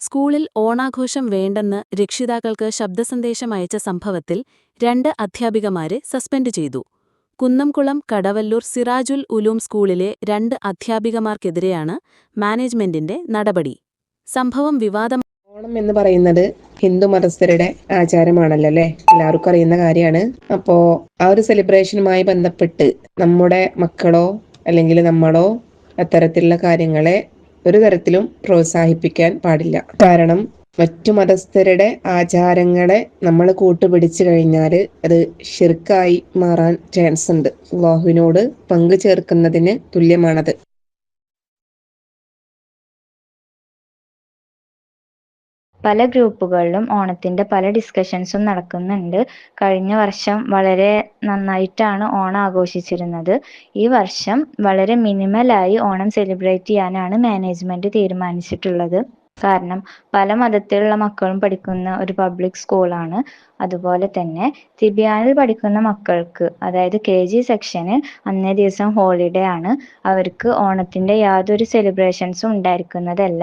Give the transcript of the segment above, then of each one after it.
സ്കൂളിൽ ഓണാഘോഷം വേണ്ടെന്ന് രക്ഷിതാക്കൾക്ക് ശബ്ദസന്ദേശം അയച്ച സംഭവത്തിൽ രണ്ട് അധ്യാപികമാരെ സസ്പെൻഡ് ചെയ്തു. കുന്നംകുളം കടവല്ലൂർ സിറാജുൽ ഉലൂം സ്കൂളിലെ രണ്ട് അധ്യാപികമാർക്കെതിരെയാണ് മാനേജ്മെന്റിന്റെ നടപടി. സംഭവം വിവാദം ഓണം എന്ന് പറയുന്നത് ഹിന്ദു മതസ്ഥരുടെ ആചാരമാണല്ലോ അല്ലെ? എല്ലാവർക്കും അറിയുന്ന കാര്യമാണ്. അപ്പോ ആ ഒരു സെലിബ്രേഷനുമായി ബന്ധപ്പെട്ട് നമ്മുടെ മക്കളോ അല്ലെങ്കിൽ നമ്മളോ അത്തരത്തിലുള്ള കാര്യങ്ങളെ ഒരു തരത്തിലും പ്രോത്സാഹിപ്പിക്കാൻ പാടില്ല. കാരണം മറ്റു മതസ്ഥരുടെ ആചാരങ്ങളെ നമ്മൾ കൂട്ടുപിടിച്ചു കഴിഞ്ഞാൽ അത് ഷിർക്കായി മാറാൻ ചാൻസ് ഉണ്ട്. അള്ളാഹുവിനോട് പങ്കു ചേർക്കുന്നതിന് തുല്യമാണത്. പല ഗ്രൂപ്പുകളിലും ഓണത്തിന്റെ പല ഡിസ്കഷൻസും നടക്കുന്നുണ്ട്. കഴിഞ്ഞ വർഷം വളരെ നന്നായിട്ടാണ് ഓണം ആഘോഷിച്ചിരുന്നത്. ഈ വർഷം വളരെ മിനിമലായി ഓണം സെലിബ്രേറ്റ് ചെയ്യാനാണ് മാനേജ്മെന്റ് തീരുമാനിച്ചിട്ടുള്ളത്. കാരണം പല മതത്തിലുള്ള മക്കളും പഠിക്കുന്ന ഒരു പബ്ലിക് സ്കൂളാണ്. അതുപോലെ തന്നെ തിബിയാനിൽ പഠിക്കുന്ന മക്കൾക്ക് അതായത് കെ ജി സെക്ഷന് അന്നേ ദിവസം ഹോളിഡേ ആണ്. അവർക്ക് ഓണത്തിന്റെ യാതൊരു സെലിബ്രേഷൻസും ഉണ്ടായിരിക്കുന്നതല്ല.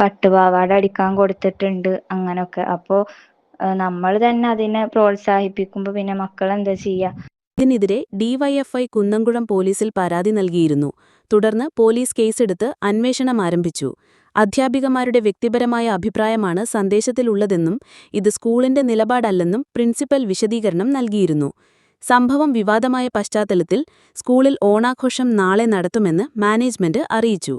പട്ടുപാവാട അടിക്കാൻ കൊടുത്തിട്ടുണ്ട് അങ്ങനൊക്കെ. അപ്പോ നമ്മൾ തന്നെ അതിനെ പ്രോത്സാഹിപ്പിക്കുമ്പോൾ പിന്നെ മക്കൾ എന്താ ചെയ്യാ? ഇതിനെതിരെ ഡിവൈഎഫ്ഐ കുന്നംകുളം പോലീസിൽ പരാതി നൽകിയിരുന്നു. തുടർന്ന് പോലീസ് കേസെടുത്ത് അന്വേഷണം ആരംഭിച്ചു. അധ്യാപികമാരുടെ വ്യക്തിപരമായ അഭിപ്രായമാണ് സന്ദേശത്തിലുള്ളതെന്നും ഇത് സ്കൂളിന്റെ നിലപാടല്ലെന്നും പ്രിൻസിപ്പൽ വിശദീകരണം നൽകിയിരുന്നു. സംഭവം വിവാദമായ പശ്ചാത്തലത്തിൽ സ്കൂളിൽ ഓണാഘോഷം നാളെ നടത്തുമെന്ന് മാനേജ്മെന്റ് അറിയിച്ചു.